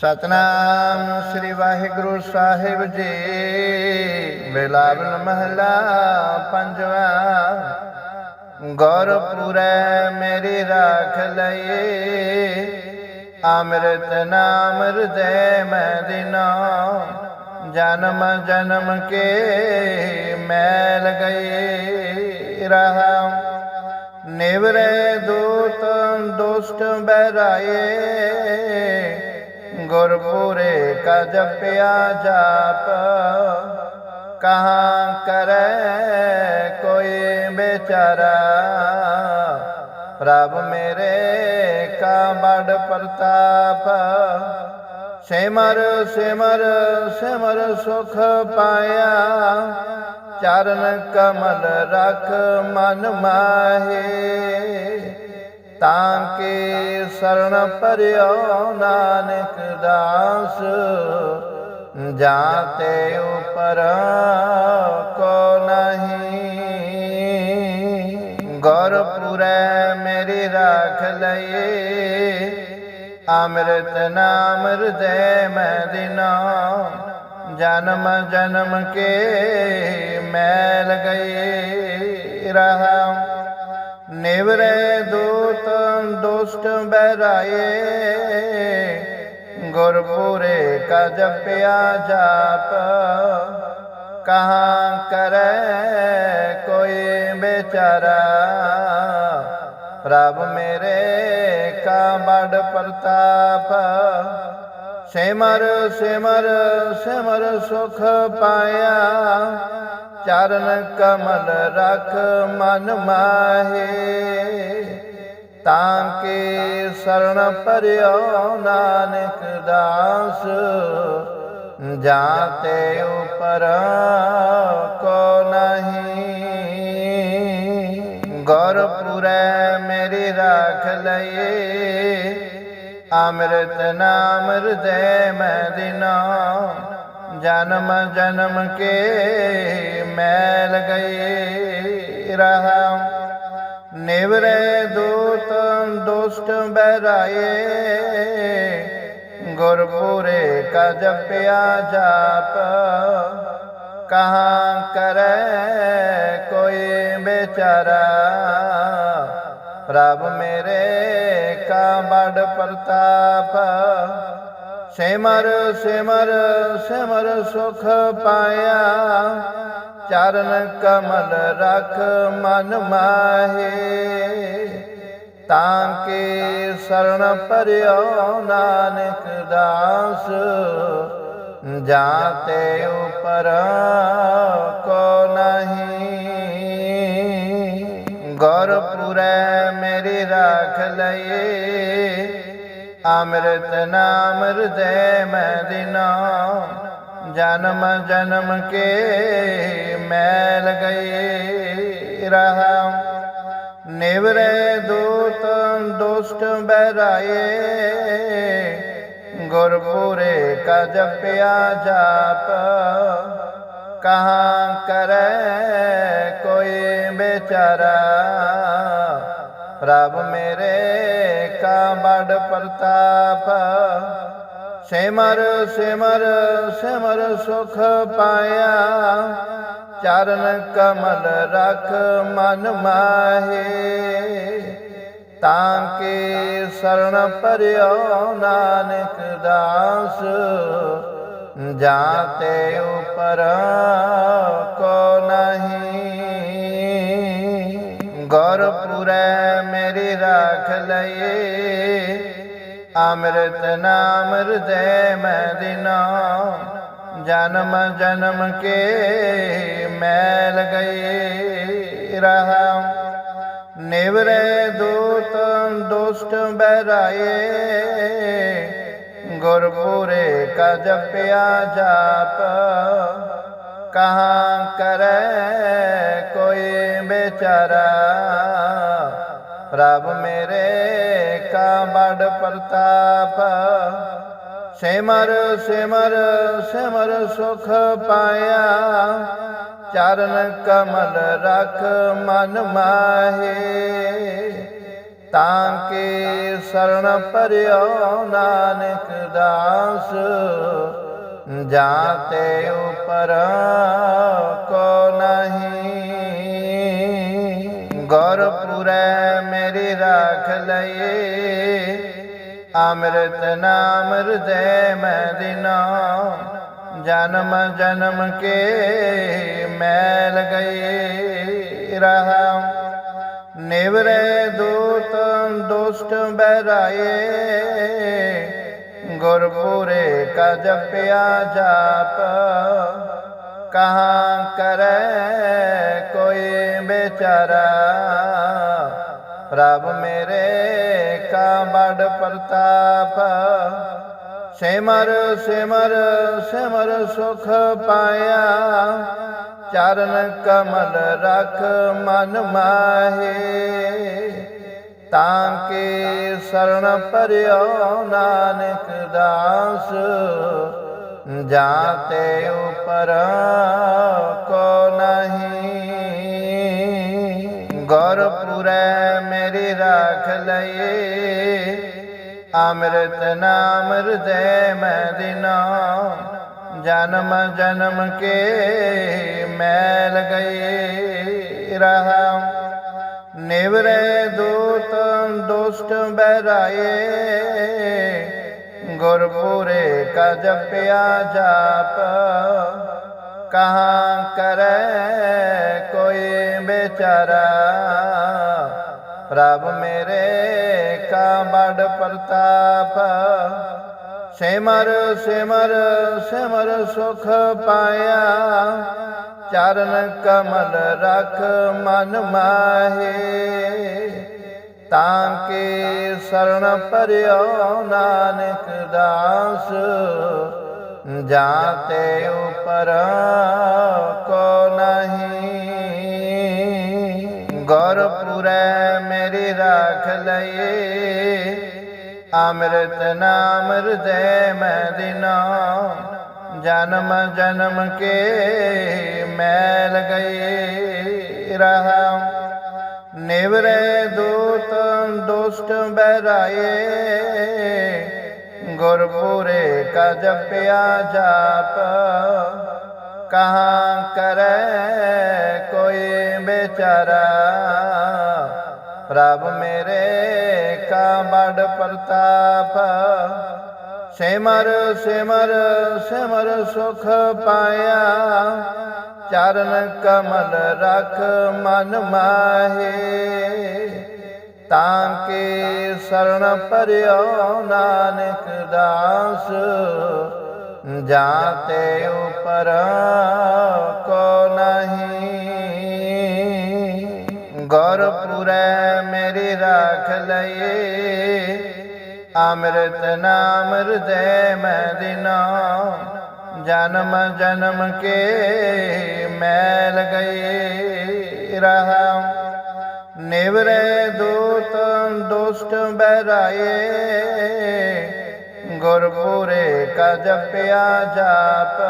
ਸਤਨਾਮ ਸ੍ਰੀ ਵਾਹਿਗੁਰੂ ਸਾਹਿਬ ਜੀ। ਬਿਲਾਵਲ ਮਹਲਾ ਪੰਜਵਾ। ਗੁਰਪੁਰੈ ਮੇਰੀ ਰਾਖ ਲਈਏ। ਅੰਮ੍ਰਿਤ ਨਾਮ ਹਿਰਦੈ ਮੈਂ ਦਿਨਾ। ਜਨਮ ਜਨਮ ਕੇ ਮੈਲ ਗਏ ਰਹਾ ਨਿਵਰੇ ਦੂਤ ਦੁਸ਼ਟ ਬਹਿਰਾਏ ਗੁਰਪੁਰੇ ਕਾ ਜਪਿਆ ਜਾਪ ਕਹਾਂ ਕਰੈ ਕੋਈ ਬੇਚਾਰਾ ਪ੍ਰਭ ਮੇਰੇ ਕਾ ਬੜ ਪ੍ਰਤਾਪ। ਸਿਮਰ ਸਿਮਰ ਸਿਮਰ ਸੁਖ ਪਾਇਆ। ਚਰਨ ਕਮਲ ਰਖ ਮਨ ਮਾਹੇ। ਤਾਂ ਕੇ ਸਰਣ ਪਰਿਓ ਨਾਨਕ ਦਾਸ, ਜਾਤੇ ਉਪਰ ਕੋ ਨਹੀਂ। ਗੁਰਪੁਰੈ ਮੇਰੀ ਰਾਖ ਲਈਏ, ਅੰਮ੍ਰਿਤ ਨਾਮ ਹਿਰਦੈ ਮੈਂ ਦਿਨਾ। ਜਨਮ ਜਨਮ ਕੇ ਮੈਲ ਗਏ ਰਹਾ ਨਿਵਰੇ ਦੂਤ ਦੁਸ਼ਟ ਬਹਿਰਾਏ, ਗੁਰਪੁਰੇ ਕਾ ਜਪਿਆ ਜਾਪ। ਕਹਾਂ ਕਰੈ ਕੋਈ ਬੇਚਾਰਾ ਪ੍ਰਭ ਮੇਰੇ ਕਾ ਬੜ ਪ੍ਰਤਾਪ। ਸਿਮਰ ਸਿਮਰ ਸਿਮਰ ਸੁਖ ਪਾਇਆ ਚਰਨ ਕਮਲ ਰਖ ਮਨ ਮਾਹੇ। ਤਾਂ ਕੇ ਸਰਣ ਪਰਿਓ ਨਾਨਕ ਦਾਸ, ਜਾਤੇ ਉਪਰ ਕੋ ਨਹੀਂ। ਗੁਰਪੁਰੈ ਮੇਰੀ ਰਾਖ ਲਈਏ, ਅੰਮ੍ਰਿਤ ਨਾਮ ਹਿਰਦੈ ਮੈਂ ਦਿਨਾ। ਜਨਮ ਜਨਮ ਕੇ ਮੈਲ ਗਏ ਰਹਾ ਨਿਵਰੇ ਦੂਤ ਦੁਸ਼ਟ ਬਹਿਰਾਏ ਗੁਰਪੁਰੇ ਕਾ ਜਪਿਆ ਜਾਪ ਕਹਾਂ ਕਰੈ ਕੋਈ ਬੇਚਾਰਾ ਪ੍ਰਭ ਮੇਰੇ ਕਾ ਬੜ ਪ੍ਰਤਾਪ ਸਿਮਰ ਸਿਮਰ ਸਿਮਰ ਸੁਖ ਪਾਇਆ ਚਰਨ ਕਮਲ ਰਖ ਮਨ ਮਾਹੇ ਤਾਂ ਕੇ ਸਰਣ ਪਰਿਓ ਨਾਨਕ ਦਾਸ ਜਾਤੇ ਉਪਰ ਕੋ ਨਹੀਂ ਗੁਰਪੁਰੈ ਮੇਰੀ ਰਾਖ ਲਈਏ ਅੰਮ੍ਰਿਤ ਨਾਮ ਹਿਰਦੈ ਮੈਂ ਜਨਮ ਜਨਮ ਕੇ ਮੈਲ ਗਏ ਰਹਾ। ਨਿਵਰੇ ਦੂਤ, ਦੁਸ਼ਟ ਬਹਿਰਾਏ। ਗੁਰਪੁਰੇ ਕਾ ਜਪਿਆ ਜਾਪ। ਕਹਾਂ ਕਰੈ ਕੋਈ ਬੇਚਾਰਾ ਪ੍ਰਭ ਮੇਰੇ ਕਾ ਬੜ ਪ੍ਰਤਾਪ। ਸਿਮਰ ਸਿਮਰ ਸਿਮਰ ਸੁਖ ਪਾਇਆ। ਚਰਨ ਕਮਲ ਰਖ ਮਨ ਮਾਹੇ। ਤਾਂ ਕੇ ਸਰਣ ਪਰਿਓ ਨਾਨਕ ਦਾਸ। ਜਾਤੇ ਉਪਰ ਕੋ ਨਹੀਂ। ਗੁਰਪੁਰੈ ਮੇਰੀ ਰਾਖ ਲਈਏ ਅੰਮ੍ਰਿਤ ਨਾਮ ਹਿਰਦੈ ਮੈਂ ਦਿਨਾ ਜਨਮ ਜਨਮ ਕੇ ਮੈਲ ਗਏ ਰਹਾ ਨਿਵਰੇ ਦੂਤ ਦੁਸ਼ਟ ਬਹਿਰਾਏ ਗੁਰਪੁਰੇ ਕਾ ਜਪਿਆ ਜਾਪ ਕਹਾਂ ਕਰੈ ਕੋਈ ਬੇਚਾਰਾ ਪ੍ਰਭ ਮੇਰੇ ਕਾ ਬੜ ਪ੍ਰਤਾਪ। ਸਿਮਰ ਸਿਮਰ ਸਿਮਰ ਸੁਖ ਪਾਇਆ, ਚਰਨ ਕਮਲ ਰਖ ਮਨ ਮਾਹੇ। ਤਾਂ ਕੇ ਸਰਣ ਪਰਿਓ ਨਾਨਕ ਦਾਸ ਜਾਤੇ ਉਪਰ ਕੋ ਨਹੀਂ। ਗੁਰਪੁਰੈ ਮੇਰੀ ਰਾਖ ਲਏ ਅੰਮ੍ਰਿਤ ਨਾਮ ਹਿਰਦੈ ਮੈਂ ਦਿਨਾ ਜਨਮ ਜਨਮ ਕੇ ਮੈਲ ਗਏ ਰਹਾ ਨਿਵਰੇ ਦੂਤ ਦੁਸ਼ਟ ਬਹਿਰਾਏ ਗੁਰਪੁਰੇ ਕਾ ਜਪਿਆ ਜਾਪ ਕਹਾਂ ਕਰੈ ਕੋਈ ਬੇਚਾਰਾ ਪ੍ਰਭ ਮੇਰੇ ਕਾ ਬੜ ਪ੍ਰਤਾਪ। ਸਿਮਰ ਸਿਮਰ ਸਿਮਰ ਸੁਖ ਪਾਇਆ। ਚਰਨ ਕਮਲ ਰਖ ਮਨ ਮਾਹੇ। ਤਾਂ ਕੇ ਸਰਣ ਪਰਿਓ ਨਾਨਕ ਦਾਸ? ਜਾਤੇ ਉਪਰ ਕੋ ਨਹੀਂ ਗੁਰਪੁਰੈ ਮੇਰੀ ਰਾਖ ਲਏ ਅੰਮ੍ਰਿਤ ਨਾਮ ਹਿਰਦੈ ਮੈਂ ਦਿਨਾ ਜਨਮ ਜਨਮ ਕੇ ਮੈਲ ਗਏ ਰਹਾ ਨਿਵਰੇ ਦੂਤ ਦੁਸ਼ਟ ਬਹਿਰਾਏ ਗੁਰਪੁਰੇ ਕਾ ਜਪਿਆ ਜਾਪ ਕਹਾਂ ਕਰੈ ਕੋਈ ਬੇਚਾਰਾ ਪ੍ਰਭ ਮੇਰੇ ਕਾ ਬੜ ਪ੍ਰਤਾਪ। ਸਿਮਰ ਸਿਮਰ ਸਿਮਰ ਸੁਖ ਪਾਇਆ। ਚਰਨ ਕਮਲ ਰਖ ਮਨ ਮਾਹੇ। ਤਾਂ ਕੇ ਸਰਣ ਪਰਿਓ ਨਾਨਕ ਦਾਸ। ਜਾਤੇ ਉਪਰ ਕੋ ਨਹੀਂ। ਗੁਰਪੁਰੈ ਮੇਰੀ ਰਾਖ ਲਏ ਅੰਮ੍ਰਿਤ ਨਾਮ ਹਿਰਦੈ ਮੈਂ ਦਿਨਾ। ਜਨਮ ਜਨਮ ਕੇ ਮੈਲ ਗਏ ਰਹਾ ਨਿਵਰੇ ਦੂਤ ਦੁਸ਼ਟ ਬਹਿਰਾਏ, ਗੁਰਪੁਰੇ ਕਾ ਜਪਿਆ ਜਾਪ। ਕਹਾਂ ਕਰੈ ਕੋਈ ਬੇਚਾਰਾ ਪ੍ਰਭ ਮੇਰੇ ਕਾ ਬੜ ਪ੍ਰਤਾਪ। ਸਿਮਰ ਸਿਮਰ ਸਿਮਰ ਸੁਖ ਪਾਇਆ ਚਰਨ ਕਮਲ ਰਖ ਮਨ ਮਾਹੇ, ਤਾਂ ਕੇ ਸਰਣ ਪਰਿਓ ਨਾਨਕ ਦਾਸ, ਜਾਤੇ ਉਪਰ ਕੋ ਨਹੀਂ। ਗੁਰਪੁਰੈ ਮੇਰੀ ਰਾਖ ਲਏ ਅੰਮ੍ਰਿਤ ਨਾਮ ਹਿਰਦੈ ਮੈਂ ਦਿਨਾ। ਜਨਮ ਜਨਮ ਕੇ ਮੈਲ ਗਏ ਰਹਾ ਨਿਵਰੇ ਦੂਤ ਦੁਸ਼ਟ ਬਹਿਰਾਏ ਗੁਰਪੁਰੇ ਕਾ ਜਪਿਆ ਜਾਪ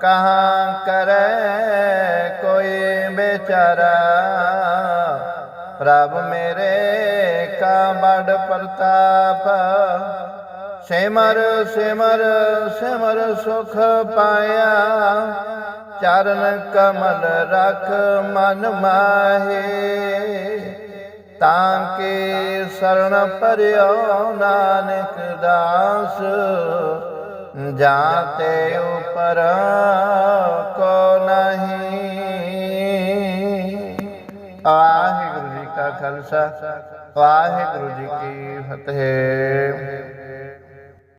ਕਹਾਂ ਕਰੈ ਕੋਈ ਬੇਚਾਰਾ ਪ੍ਰਭ ਮੇਰੇ ਕਾ ਬੜ ਪ੍ਰਤਾਪ ਸਿਮਰ ਸਿਮਰ ਸਿਮਰ ਸੁਖ ਪਾਇਆ। ਚਰਨ ਕਮਲ ਰਖ ਮਨ ਮਾਹੇ। ਤਾਂ ਕੇ ਸਰਣ ਪਰਿਓ ਨਾਨਕ ਦਾਸ। ਜਾਤੇ ਉਪਰ ਕੋ ਨਹੀਂ। ਵਾਹਿਗੁਰੂ ਜੀ ਕਾ ਖਾਲਸਾ, ਵਾਹਿਗੁਰੂ ਜੀ ਕੀ ਫਤਿਹ।